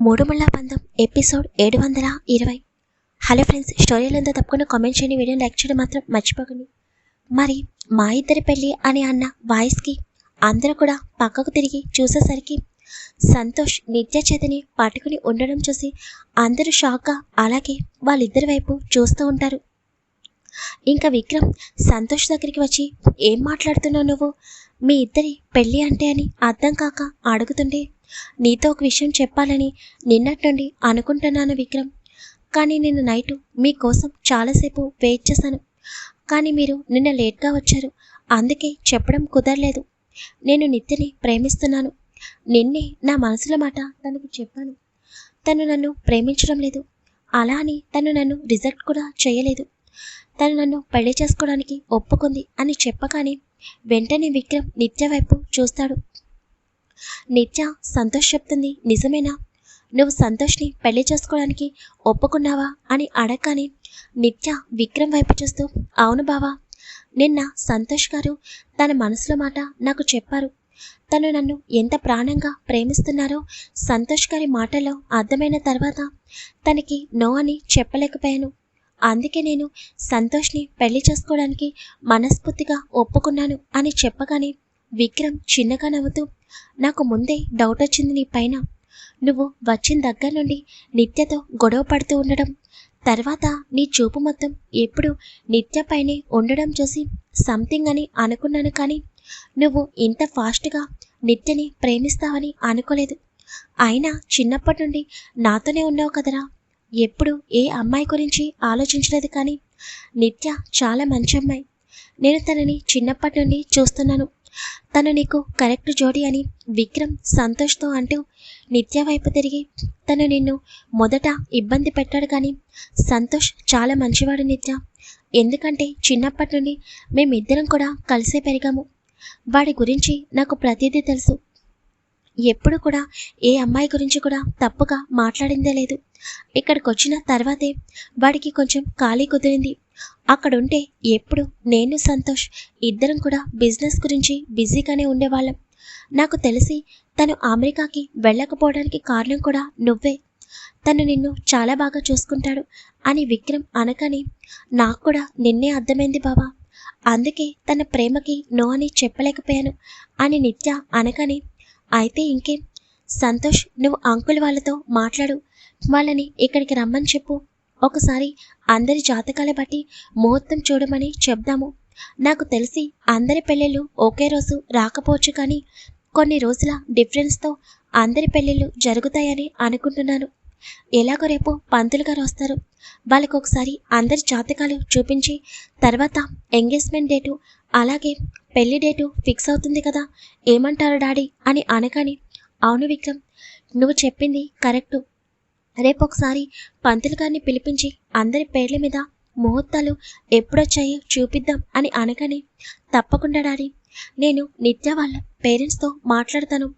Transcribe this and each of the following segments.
మూడు ముళ్ళ బంధం ఎపిసోడ్ ఏడు వందల ఇరవై. హలో ఫ్రెండ్స్ స్టోరీలు తప్పకుండా కామెంట్ చేయండి వీడియో లైక్ చేయడం మాత్రం మర్చిపోకండి. మరి మా ఇద్దరి పెళ్ళి అని అన్న వాయిస్కి అందరూ కూడా పక్కకు తిరిగి చూసేసరికి సంతోష్ నిత్య చేతిని పట్టుకుని ఉండడం చూసి అందరూ షాక్గా అలాగే వాళ్ళిద్దరి వైపు చూస్తూ ఉంటారు. ఇంకా విక్రమ్ సంతోష్ దగ్గరికి వచ్చి ఏం మాట్లాడుతున్నావు నువ్వు? మీ ఇద్దరి పెళ్ళి అంటే అని అర్థం కాక అడుగుతుండే నీతో ఒక విషయం చెప్పాలని నిన్నటి నుండి అనుకుంటున్నాను విక్రమ్. కానీ నిన్న నైటు మీకోసం చాలాసేపు వెయిట్ చేశాను. కానీ మీరు నిన్న లేట్గా వచ్చారు. అందుకే చెప్పడం కుదరలేదు. నేను నిత్యని ప్రేమిస్తున్నాను. నిన్నే నా మనసుల మాట తనకు చెప్పాను. తను నన్ను ప్రేమించడం లేదు. అలా అని తను నన్ను రిజెక్ట్ కూడా చేయలేదు. తను నన్ను పెళ్ళి చేసుకోవడానికి ఒప్పుకుంది అని చెప్పగానే వెంటనే విక్రమ్ నిత్య వైపు చూస్తాడు. నిత్య సంతోష్ చెప్తుంది నిజమేనా? నువ్వు సంతోష్ని పెళ్ళి చేసుకోవడానికి ఒప్పుకున్నావా? అని అడగగానే నిత్య విక్రమ్ వైపు చూస్తూ అవును బావా. నిన్న సంతోష్ గారు తన మనసులో మాట నాకు చెప్పారు. తను నన్ను ఎంత ప్రాణంగా ప్రేమిస్తున్నారో సంతోష్ గారి మాటల్లో అర్థమైన తర్వాత తనకి నో అని చెప్పలేకపోయాను. అందుకే నేను సంతోష్ని పెళ్ళి చేసుకోవడానికి మనస్ఫూర్తిగా ఒప్పుకున్నాను అని చెప్పగానే విక్రమ్ చిన్నగా నవ్వుతూ నాకు ముందే డౌట్ వచ్చింది నీ పైన. నువ్వు వచ్చిన దగ్గర నుండి నిత్యతో గొడవ పడుతూ ఉండడం తర్వాత నీ చూపు మొత్తం ఎప్పుడు నిత్య పైనే ఉండడం చూసి సంథింగ్ అని అనుకున్నాను కానీ నువ్వు ఇంత ఫాస్ట్గా నిత్యని ప్రేమిస్తావని అనుకోలేదు. అయినా చిన్నప్పటి నుండి నాతోనే ఉన్నావు కదరా. ఎప్పుడు ఏ అమ్మాయి గురించి ఆలోచించలేదు కానీ నిత్య చాలా మంచి అమ్మాయి. నేను తనని చిన్నప్పటి నుండి చూస్తున్నాను. తను నీకు కరెక్ట్ జోడి అని విక్రమ్ సంతోష్తో అంటూ నిత్య వైపు తిరిగి తను నిన్ను మొదట ఇబ్బంది పెట్టాడు కానీ సంతోష్ చాలా మంచివాడు నిత్య. ఎందుకంటే చిన్నప్పటి నుండి మేమిద్దరం కూడా కలిసే పెరిగాము. వాడి గురించి నాకు ప్రతిదీ తెలుసు. ఎప్పుడు కూడా ఏ అమ్మాయి గురించి కూడా తప్పుగా మాట్లాడిందే లేదు. ఇక్కడికి వచ్చిన తర్వాతే వాడికి కొంచెం ఖాళీ కుదిరింది. అక్కడుంటే ఎప్పుడు నేను సంతోష్ ఇద్దరం కూడా బిజినెస్ గురించి బిజీగానే ఉండేవాళ్ళం. నాకు తెలిసి తను అమెరికాకి వెళ్ళకపోవడానికి కారణం కూడా నువ్వే. తను నిన్ను చాలా బాగా చూసుకుంటాడు అని విక్రమ్ అనకని నాకు కూడా నిన్నే అర్థమైంది బావా. అందుకే తన ప్రేమకి నో అని చెప్పలేకపోయాను అని నిత్య అనకని అయితే ఇంకేం? సంతోష్ నువ్వు అంకుల్ వాళ్ళతో మాట్లాడు. వాళ్ళని ఇక్కడికి రమ్మని చెప్పు. ఒకసారి అందరి జాతకాల బట్టి ముహూర్తం చూడమని చెప్దాము. నాకు తెలిసి అందరి పెళ్ళిళ్ళు ఒకే రోజు రాకపోవచ్చు కానీ కొన్ని రోజుల డిఫరెన్స్తో అందరి పెళ్ళిళ్ళు జరుగుతాయని అనుకుంటున్నాను. ఎలాగో రేపు పంతులు గారు వస్తారు. వాళ్ళకి ఒకసారి అందరి జాతకాలు చూపించి తర్వాత ఎంగేజ్మెంట్ డేటు అలాగే పెళ్ళి డేటు ఫిక్స్ అవుతుంది కదా ఏమంటారు డాడీ అని అనగానే అవును విక్రమ్ నువ్వు చెప్పింది కరెక్టు రేపు ఒకసారి పంతులు గారిని పిలిపించి అందరి పేర్ల మీద ముహూర్తాలు ఎప్పుడొచ్చాయో చూపిద్దాం అని అనగానే తప్పకుండా డాడీ. నేను నిత్య వాళ్ళ పేరెంట్స్తో మాట్లాడతాను.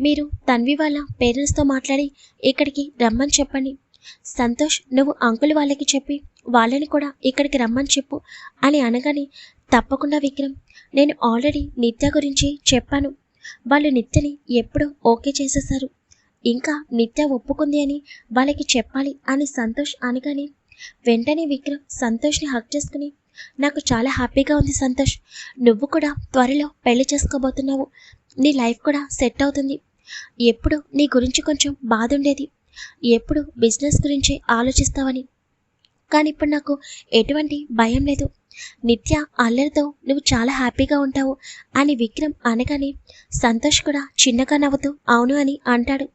మీరు తన్వి వాళ్ళ పేరెంట్స్తో మాట్లాడి ఇక్కడికి రమ్మని చెప్పండి. సంతోష్ నువ్వు అంకుల్ వాళ్ళకి చెప్పి వాళ్ళని కూడా ఇక్కడికి రమ్మని చెప్పు అని అనగానే తప్పకుండా విక్రమ్ నేను ఆల్రెడీ నిత్య గురించి చెప్పాను. వాళ్ళు నిత్యని ఎప్పుడో ఓకే చేసేశారు ఇంకా నిత్య ఒప్పుకుంది అని వాళ్ళకి చెప్పాలి అని సంతోష్ అనగానే వెంటనే విక్రమ్ సంతోష్ని హక్ చేసుకుని నాకు చాలా హ్యాపీగా ఉంది సంతోష్. నువ్వు కూడా త్వరలో పెళ్ళి చేసుకోబోతున్నావు. నీ లైఫ్ కూడా సెట్ అవుతుంది. ఎప్పుడు నీ గురించి కొంచెం బాధ ఉండేది. ఎప్పుడు బిజినెస్ గురించి ఆలోచిస్తావని. కానీ ఇప్పుడు నాకు ఎటువంటి భయం లేదు. నిత్య అల్లరితో నువ్వు చాలా హ్యాపీగా ఉంటావు అని విక్రమ్ అనగానే సంతోష్ కూడా చిన్నగా నవ్వుతూ అవును అని అంటాడు.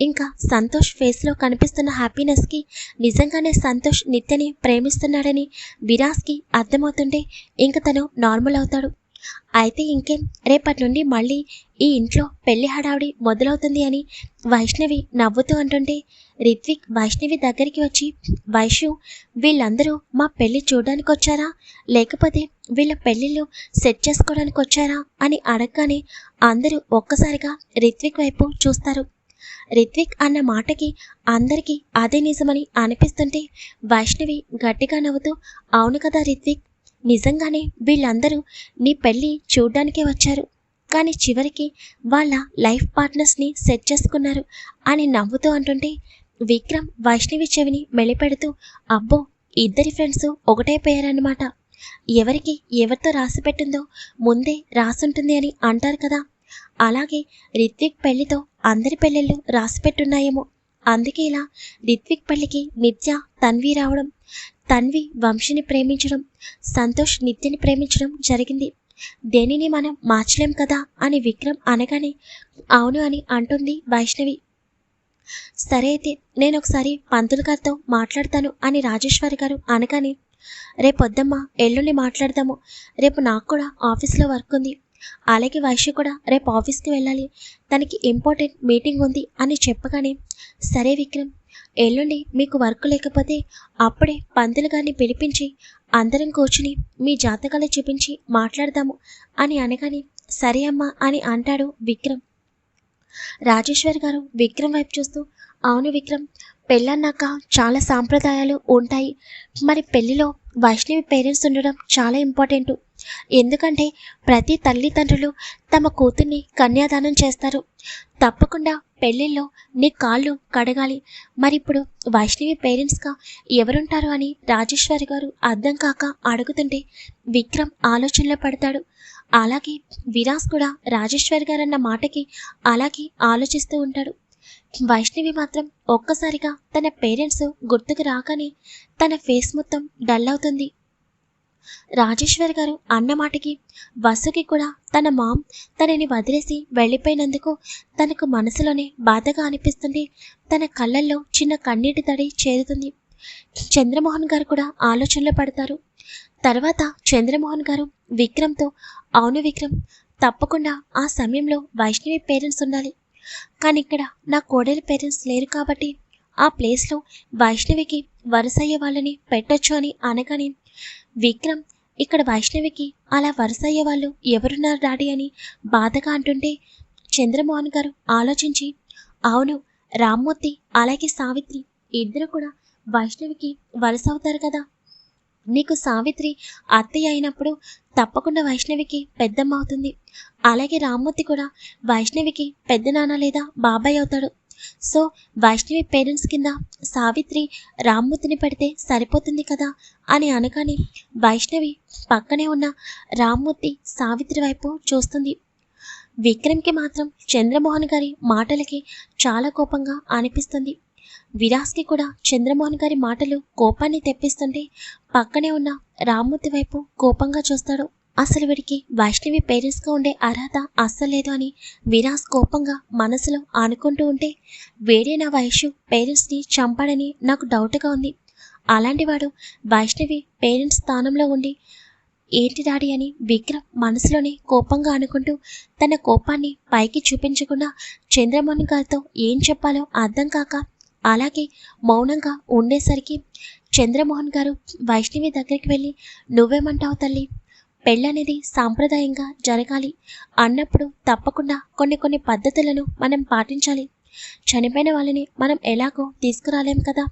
ఇంకా సంతోష్ ఫేస్లో కనిపిస్తున్న హ్యాపీనెస్కి నిజంగానే సంతోష్ నిత్యని ప్రేమిస్తున్నాడని విరాజ్కి అర్థమవుతుంటే ఇంక తను నార్మల్ అవుతాడు. అయితే ఇంకేం రేపటి నుండి మళ్ళీ ఈ ఇంట్లో పెళ్ళి హడావిడి మొదలవుతుంది అని వైష్ణవి నవ్వుతూ అంటుంటే రిత్విక్ వైష్ణవి దగ్గరికి వచ్చి వైషు వీళ్ళందరూ మా పెళ్ళి చూడడానికి వచ్చారా? లేకపోతే వీళ్ళ పెళ్ళిళ్ళు సెట్ చేసుకోవడానికి వచ్చారా? అని అడగగానే అందరూ ఒక్కసారిగా రిత్విక్ వైపు చూస్తారు. రిత్విక్ అన్న మాటకి అందరికీ అదే నిజమని అనిపిస్తుంటే వైష్ణవి గట్టిగా నవ్వుతూ అవును కదా రిత్విక్ నిజంగానే వీళ్ళందరూ నీ పెళ్ళి చూడ్డానికే వచ్చారు. కానీ చివరికి వాళ్ళ లైఫ్ పార్ట్నర్స్ని సెట్ చేసుకున్నారు అని నవ్వుతూ అంటుంటే విక్రమ్ వైష్ణవి చెవిని మెలిపెడుతూ అబ్బో ఇద్దరి ఫ్రెండ్స్ ఒకటైపోయారన్నమాట. ఎవరికి ఎవరితో రాసి పెట్టిందో ముందే రాసుంటుంది అని అంటారు కదా. అలాగే రిత్విక్ పెళ్ళితో అందరి పెళ్ళిళ్ళు రాసి పెట్టున్నాయేమో అందుకే ఇలా రిత్విక్ పెళ్ళికి నిత్య తన్వి రావడం తన్వి వంశిని ప్రేమించడం సంతోష్ నిత్యని ప్రేమించడం జరిగింది. దేనిని మనం మార్చలేం కదా అని విక్రమ్ అనగానే అవును అని అంటుంది వైష్ణవి. సరే అయితే నేను ఒకసారి పంతులు గారితో మాట్లాడతాను అని రాజేశ్వరి గారు అనగానే రేపొద్దమ్మా ఎల్లుండి మాట్లాడదాము. రేపు నాకు కూడా ఆఫీస్లో వర్క్ ఉంది. అలాగే వైశ్య కూడా రేపు ఆఫీస్కి వెళ్ళాలి. తనకి ఇంపార్టెంట్ మీటింగ్ ఉంది అని చెప్పగానే సరే విక్రమ్ ఎల్లుండి మీకు వర్క్ లేకపోతే అప్పుడే పంతులు గారిని పిలిపించి అందరం కూర్చుని మీ జాతకాలు చూపించి మాట్లాడదాము అని అనగానే సరే అమ్మా అని అంటాడు విక్రమ్. రాజేశ్వర్ గారు విక్రమ్ వైపు చూస్తూ అవును విక్రమ్ పెళ్ళన్నాక చాలా సాంప్రదాయాలు ఉంటాయి. మరి పెళ్ళిలో వైష్ణవి పేరెంట్స్ ఉండడం చాలా ఇంపార్టెంట్ ఎందుకంటే ప్రతి తల్లిదండ్రులు తమ కూతుర్ని కన్యాదానం చేస్తారు. తప్పకుండా పెళ్ళిళ్ళలో నీ కాళ్ళు కడగాలి. మరి ఇప్పుడు వైష్ణవి పేరెంట్స్గా ఎవరుంటారు అని రాజేశ్వరి గారు అర్థం కాక అడుగుతుంటే విక్రమ్ ఆలోచనలో పడతాడు. అలాగే విరాస్ కూడా రాజేశ్వరి గారు అన్న మాటకి అలాగే ఆలోచిస్తూ ఉంటాడు. వైష్ణవి మాత్రం ఒక్కసారిగా తన పేరెంట్స్ గుర్తుకు రాగానే తన ఫేస్ మొత్తం డల్ అవుతుంది. రాజేశ్వర్ గారు అన్నమాటకి వసుకి కూడా తన మామ్ తనని వదిలేసి వెళ్ళిపోయినందుకు తనకు మనసులోనే బాధగా అనిపిస్తుంది. తన కళ్ళల్లో చిన్న కన్నీటి తడి చేరుతుంది. చంద్రమోహన్ గారు కూడా ఆలోచనలో పడతారు. తర్వాత చంద్రమోహన్ గారు విక్రమ్తో అవును విక్రమ్ తప్పకుండా ఆ సమయంలో వైష్ణవి పేరెంట్స్ ఉండాలి. కానీ ఇక్కడ నా కోడలి పేరెంట్స్ లేరు కాబట్టి ఆ ప్లేస్లో వైష్ణవికి వరుసయ్యే వాళ్ళని పెట్టొచ్చు అని అనగానే విక్రమ్ ఇక్కడ వైష్ణవికి అలా వరుసయ్యే వాళ్ళు ఎవరున్నారు డాడీ అని బాధగా అంటుంటే చంద్రమోహన్ గారు ఆలోచించి అవును రామ్మూర్తి అలాగే సావిత్రి ఇద్దరు కూడా వైష్ణవికి వరుస అవుతారు కదా. నీకు సావిత్రి అత్తయ్య అయినప్పుడు తప్పకుండా వైష్ణవికి పెద్దమ్మ అవుతుంది. అలాగే రామ్మూర్తి కూడా వైష్ణవికి పెద్ద నాన్న లేదా బాబాయ్ అవుతాడు. సో వైష్ణవి పేరెంట్స్ కింద సావిత్రి రామ్మూర్తిని పెడితే సరిపోతుంది కదా అని అనగానే వైష్ణవి పక్కనే ఉన్న రామ్మూర్తి సావిత్రి వైపు చూస్తుంది. విక్రమ్కి మాత్రం చంద్రమోహన్ గారి మాటలకి చాలా కోపంగా అనిపిస్తుంది. విరాస్కి కూడా చంద్రమోహన్ గారి మాటలు కోపాన్ని తెప్పిస్తుంటే పక్కనే ఉన్న రామ్మూర్తి వైపు కోపంగా చూస్తాడు. అసలు వీడికి వైష్ణవి పేరెంట్స్గా ఉండే అర్హత అస్సలేదు అని విరాస్ కోపంగా మనసులో అనుకుంటూ ఉంటే వేడే నా వయస్సు పేరెంట్స్ని చంపాడని నాకు డౌట్గా ఉంది. అలాంటివాడు వైష్ణవి పేరెంట్స్ స్థానంలో ఉండి ఏంటి డాడీ అని విక్రమ్ మనసులోనే కోపంగా అనుకుంటూ తన కోపాన్ని పైకి చూపించకుండా చంద్రమోహన్ గారితో ఏం చెప్పాలో అర్థం కాక అలాగే మౌనంగా ఉండేసరికి చంద్రమోహన్ గారు వైష్ణవి దగ్గరికి వెళ్ళి నువ్వేమంటావు తల్లి? పెళ్ళనేది సాంప్రదాయంగా జరగాలి. అన్నప్పుడు తప్పకుండా కొన్ని కొన్ని పద్ధతులను మనం పాటించాలి. చనిపోయిన వాళ్ళని మనం ఎలాగో తీసుకురాలేం కదా.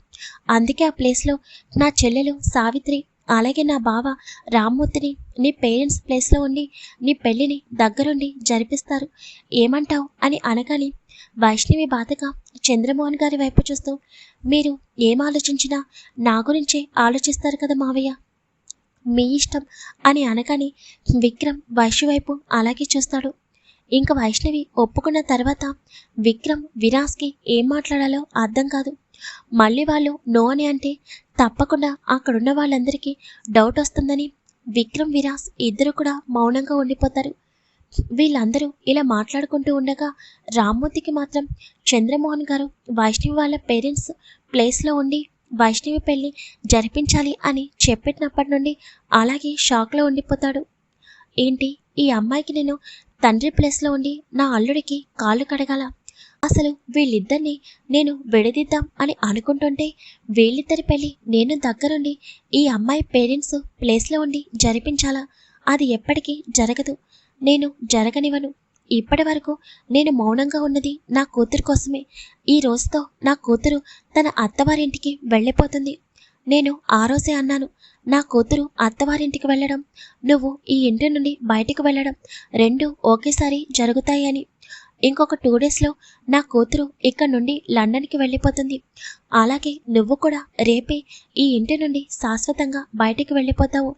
అందుకే ఆ ప్లేస్లో నా చెల్లెలు సావిత్రి అలాగే నా బావ రామ్మూర్తిని నీ పేరెంట్స్ ప్లేస్లో ఉండి నీ పెళ్ళిని దగ్గరుండి జరిపిస్తారు. ఏమంటావు అని అనగానే వైష్ణవి బాధగా చంద్రమోహన్ గారి వైపు చూస్తూ మీరు ఏం ఆలోచించినా నా గురించే ఆలోచిస్తారు కదా మావయ్య. మీ ఇష్టం అని అనగానే విక్రమ్ వైష్ణవి వైపు అలాగే చూస్తాడు. ఇంక వైష్ణవి ఒప్పుకున్న తర్వాత విక్రమ్ విరాస్కి ఏం మాట్లాడాలో అర్థం కాదు. మళ్ళీ వాళ్ళు నో అని అంటే తప్పకుండా అక్కడున్న వాళ్ళందరికీ డౌట్ వస్తుందని విక్రమ్ విరాస్ ఇద్దరు కూడా మౌనంగా ఉండిపోతారు. వీళ్ళందరూ ఇలా మాట్లాడుకుంటూ ఉండగా రామ్మూర్తికి మాత్రం చంద్రమోహన్ గారు వైష్ణవి వాళ్ళ పేరెంట్స్ ప్లేస్లో ఉండి వైష్ణవి పెళ్ళి జరిపించాలి అని చెప్పినప్పటి నుండి అలాగే షాక్లో ఉండిపోతాడు. ఏంటి ఈ అమ్మాయికి నేను తండ్రి ప్లేస్లో ఉండి నా అల్లుడికి కాళ్ళు కడగాల? అసలు వీళ్ళిద్దరిని నేను విడదీద్దాం అని అనుకుంటుంటే వీళ్ళిద్దరి పెళ్ళి నేను దగ్గరుండి ఈ అమ్మాయి పేరెంట్స్ ప్లేస్లో ఉండి జరిపించాలా? అది ఎప్పటికీ జరగదు. నేను జరగనివను ఇప్పటి వరకు నేను మౌనంగా ఉన్నది నా కూతురు కోసమే. ఈ రోజుతో నా కూతురు తన అత్తవారింటికి వెళ్ళిపోతుంది. నేను ఆ రోజే అన్నాను నా కూతురు అత్తవారింటికి వెళ్ళడం నువ్వు ఈ ఇంటి నుండి బయటికి వెళ్ళడం రెండు ఒకేసారి జరుగుతాయి అని ఇంకొక టూ డేస్లో నా కూతురు ఇక్కడ నుండి లండన్కి వెళ్ళిపోతుంది. అలాగే నువ్వు కూడా రేపే ఈ ఇంటి నుండి శాశ్వతంగా బయటికి వెళ్ళిపోతావు.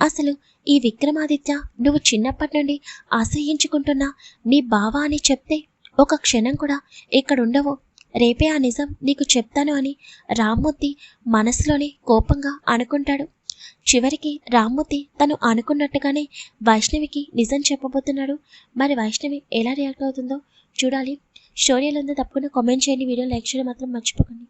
అసలు ఈ విక్రమాదిత్య నువ్వు చిన్నప్పటి నుండి ఆశ్రయించుకుంటున్న నీ బావ అని చెప్తే ఒక క్షణం కూడా ఇక్కడ ఉండవు రేపే ఆ నిజం నీకు చెప్తాను అని రామ్మూర్తి మనసులోనే కోపంగా అనుకుంటాడు. చివరికి రామ్మూర్తి తను అనుకున్నట్టుగానే వైష్ణవికి నిజం చెప్పబోతున్నాడు. మరి వైష్ణవి ఎలా రియాక్ట్ అవుతుందో చూడాలి. స్టోరీలో ఉందో తప్పకుండా కామెంట్ చేయండి. వీడియో లైక్ చేయడం మాత్రం మర్చిపోకండి.